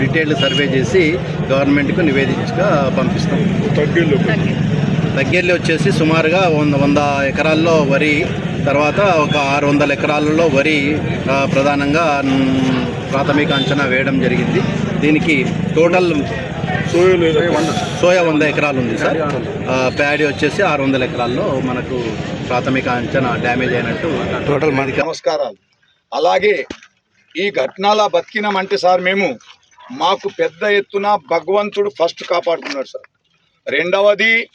Detailed survey చేసి గవర్నమెంట్కు నివేదికగా పంపిస్తాం. తగ్గిళ్ళు దగ్గరలో వచ్చేసి సుమారుగా వంద వంద ఎకరాల్లో వరి తర్వాత ఒక ఆరు వందల ఎకరాలలో వరి ప్రధానంగా ప్రాథమిక అంచనా వేయడం జరిగింది. దీనికి టోటల్ సోయా వంద ఎకరాలు ఉంది సార్. ప్యాడీ వచ్చేసి ఆరు వందల ఎకరాల్లో మనకు ప్రాథమిక అంచనా డ్యామేజ్ అయినట్టు టోటల్ మాది నమస్కారాలు. అలాగే ఈ ఘటనలా బతికినామంటే సార్ మేము మాకు పెద్ద ఎత్తున భగవంతుడు ఫస్ట్ కాపాడుకున్నాడు సార్. రెండవది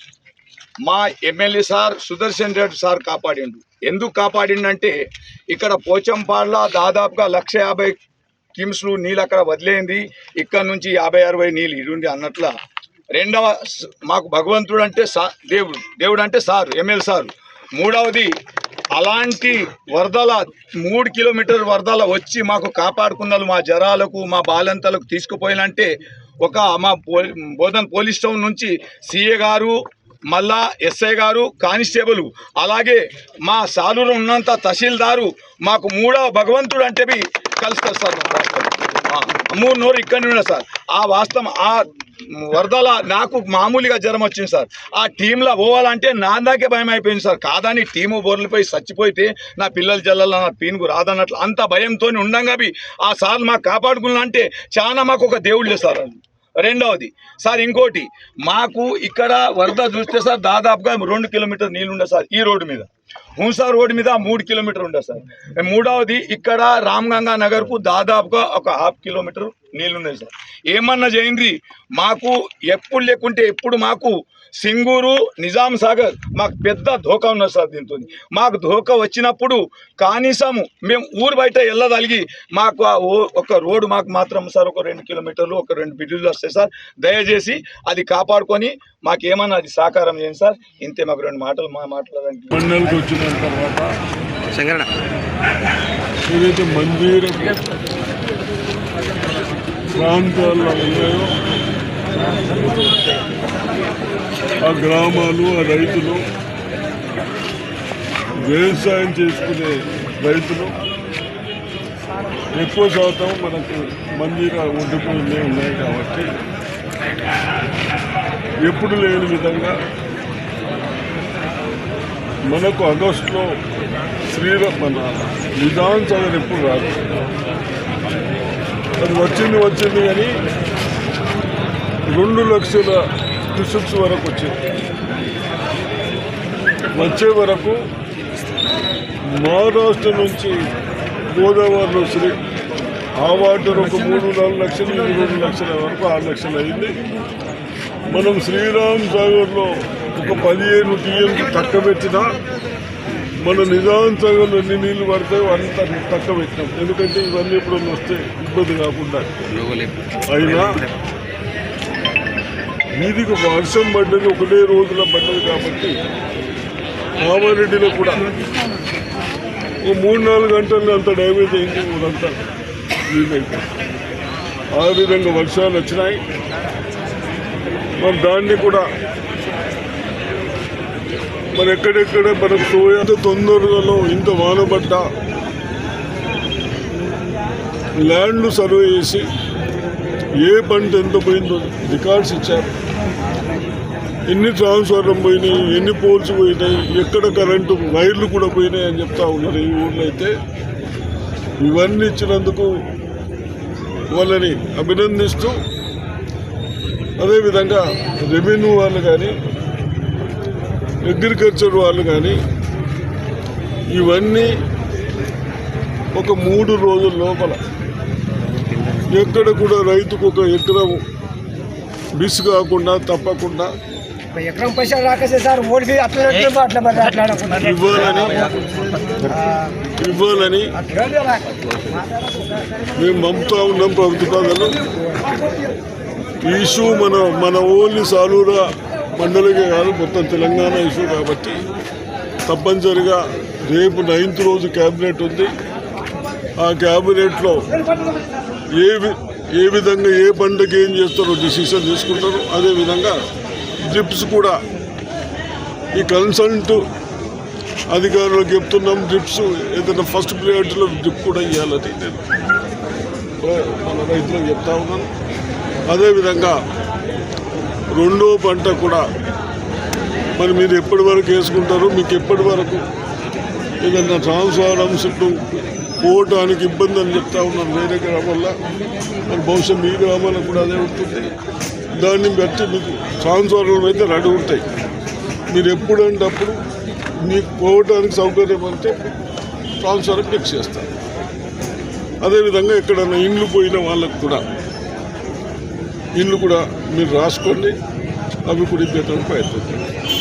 మా MLA sir Sudarshan Reddy sir కాపాడిండు. ఎందుకు కాపాడిండంటే ఇక్కడ పోచంపాడ్ల దాదాపుగా లక్ష యాభై కిమ్స్లు నీళ్ళు అక్కడ వదిలేంది. ఇక్కడ నుంచి యాభై అరవై నీళ్ళు ఇరుండి అన్నట్ల. రెండవ మాకు భగవంతుడు అంటే సా దేవుడు దేవుడు అంటే సారు ఎమ్మెల్యే సార్. మూడవది అలాంటి వరదల మూడు కిలోమీటర్ వరదల వచ్చి మాకు కాపాడుకున్నారు మా జరాలకు మా బాలంతలకు తీసుకుపోయినంటే ఒక మా పో బోధన్ పోలీస్ టౌన్ నుంచి సిఏ గారు మళ్ళా ఎస్ఐ గారు కానిస్టేబుల్ అలాగే మా సాలూరు ఉన్నంత తహసీల్దారు మాకు మూడవ భగవంతుడు అంటే కలుస్తారు సార్ మూడు నోరు ఇక్కడ ఉన్నారు సార్. ఆ వాస్తవం ఆ వరదల నాకు మామూలుగా జ్వరం వచ్చింది సార్. ఆ టీంలో పోవాలంటే నా దాకే భయం అయిపోయింది సార్. కాదని టీము బోర్లపై చచ్చిపోయితే నా పిల్లల జల్లలో నా పీనుకు రాదన్నట్లు అంత భయంతో ఉండంగా ఆ సార్ మాకు కాపాడుకున్నా అంటే చాలా మాకు ఒక దేవుళ్ళే సార్ అది. రెండవది సార్ ఇంకోటి మాకు ఇక్కడ వరద చూస్తే సార్ దాదాపుగా రెండు కిలోమీటర్ నీళ్ళు ఉండే సార్ ఈ రోడ్డు మీద. హుంసా రోడ్డు మీద మూడు కిలోమీటర్ ఉండే సార్. మూడవది ఇక్కడ రామ్గంగా నగర్కు దాదాపుగా ఒక హాఫ్ కిలోమీటర్ నీళ్ళు ఉన్నాయి సార్. ఏమన్నా చేయండి. మాకు ఎప్పుడు లేకుంటే ఎప్పుడు మాకు సింగూరు నిజాం సాగర్ మాకు పెద్ద ధోకా ఉన్నది సార్ దీంతో. మాకు ధోకా వచ్చినప్పుడు కనీసం మేము ఊరు బయట వెళ్ళదలిగి మాకు ఆ ఓ- ఒక రోడ్డు మాకు మాత్రం సార్ ఒక రెండు కిలోమీటర్లు ఒక రెండు బిడ్డలు వస్తాయి సార్. దయచేసి అది కాపాడుకొని మాకు ఏమన్నా అది సాకారం చేయండి సార్. ఇంతే మాకు రెండు మాటలు మా మాట్లాడడానికి. మండలికి వచ్చిన తర్వాత శంకరణ ఏదైతే మందిర ప్రాంతాల్లో ఉన్నాయో ఆ గ్రామాలు ఆ రైతులు వ్యవసాయం చేసుకునే రైతులు ఎక్కువ శాతం మనకు మందిర ఒడ్డుకునే ఉన్నాయి కాబట్టి ఎప్పుడు లేని విధంగా మనకు ఆగస్టులో శ్రీరామ్ మన నిదాన్ ఎప్పుడు రాదు. అది వచ్చింది వచ్చింది కానీ రెండు లక్షల క్యూసెక్స్ వరకు వచ్చింది. వచ్చే వరకు మహారాష్ట్ర నుంచి గోదావరిలో శ్రీ ఆ వాటర్ ఒక మూడు నాలుగు లక్షలు రెండు లక్షల వరకు ఆరు లక్షలు అయింది. మనం శ్రీరామ్ సాగర్లో ఒక పదిహేను టీఎంకి తక్కువ పెట్టినా మన నిజాంతంగా ఎన్ని నీళ్ళు పడతాయో అంత తక్కువ పెట్టినాం. ఎందుకంటే ఇవన్నీ ఇప్పుడు వస్తే ఇబ్బంది కాకుండా. అయినా వీధికి వర్షం పడ్డది ఒకటే రోజుల పడ్డది కాబట్టి కామారెడ్డిలో కూడా ఓ మూడు నాలుగు గంటల్లో అంత డ్యామేజ్ అయింది ఇదంతా నీళ్ళైపోయింది ఆ విధంగా వర్షాలు వచ్చినాయి. మరి దాన్ని కూడా మరి ఎక్కడెక్కడ మనకు సోయా ఇంత తొందరలో ఇంత వానబడ్డ ల్యాండ్లు సర్వే చేసి ఏ పంట ఎంత పోయిందో రికార్డ్స్ ఇచ్చారు. ఎన్ని ట్రాన్స్ఫార్మర్ పోయినాయి ఎన్ని పోల్స్ పోయినాయి ఎక్కడ కరెంటు వైర్లు కూడా పోయినాయి అని చెప్తా ఉన్నారు ఈ ఊళ్ళో అయితే. ఇవన్నీ ఇచ్చినందుకు వాళ్ళని అభినందిస్తూ అదేవిధంగా రెవెన్యూ వాళ్ళు కానీ అగ్రికల్చర్ వాళ్ళు కానీ ఇవన్నీ ఒక మూడు రోజుల లోపల ఎక్కడ కూడా రైతుకు ఒక ఎకరం మిస్ కాకుండా తప్పకుండా ఎకరం పైసలు రాకసే సార్ అట్లా ఇవ్వాలని ఇవ్వాలని మేము పంపుతా ఉన్నాం ప్రభుత్వాలను ఈ ఇష్యూ మన మన ఓన్లీ సాలూరా మండలికే కాదు మొత్తం తెలంగాణ ఇష్యూ కాబట్టి తప్పనిసరిగా రేపు నైన్త్ రోజు క్యాబినెట్ ఉంది. ఆ క్యాబినెట్లో ఏ ఏ విధంగా ఏ పంటకి ఏం చేస్తారో డిసిషన్ తీసుకుంటారు. అదేవిధంగా డ్రిప్స్ కూడా ఈ కన్సల్ట్ అధికారులకు చెప్తున్నాం. డ్రిప్స్ ఏదైనా ఫస్ట్ ప్రియారిటీలో డ్రిప్ కూడా ఇవ్వాలని నేను మన రైతులకు చెప్తా ఉన్నాను. అదేవిధంగా రెండో పంట కూడా మరి మీరు ఎప్పటి వరకు వేసుకుంటారు మీకు ఎప్పటి వరకు? ఏదన్నా ట్రాన్స్ఫారం చుట్టూ పోవటానికి ఇబ్బంది అని చెప్తా ఉన్నాను వేరే గ్రామాల్లో మరి బహుశా మీ గ్రామాలకు కూడా అదే ఉంటుంది దాన్ని బట్టి మీకు ట్రాన్స్ఫార్మర్లు అయితే రెడీ ఉంటాయి. మీరు ఎప్పుడంటే అప్పుడు మీకు పోవటానికి సౌకర్యం అంటే ట్రాన్స్ఫారం ఫిక్స్ చేస్తారు. అదేవిధంగా ఎక్కడైనా ఇండ్లు పోయిన వాళ్ళకు కూడా ఇల్లు కూడా మీరు రాసుకోండి అవి కూడా ఇప్పేయడానికి ప్రయత్నం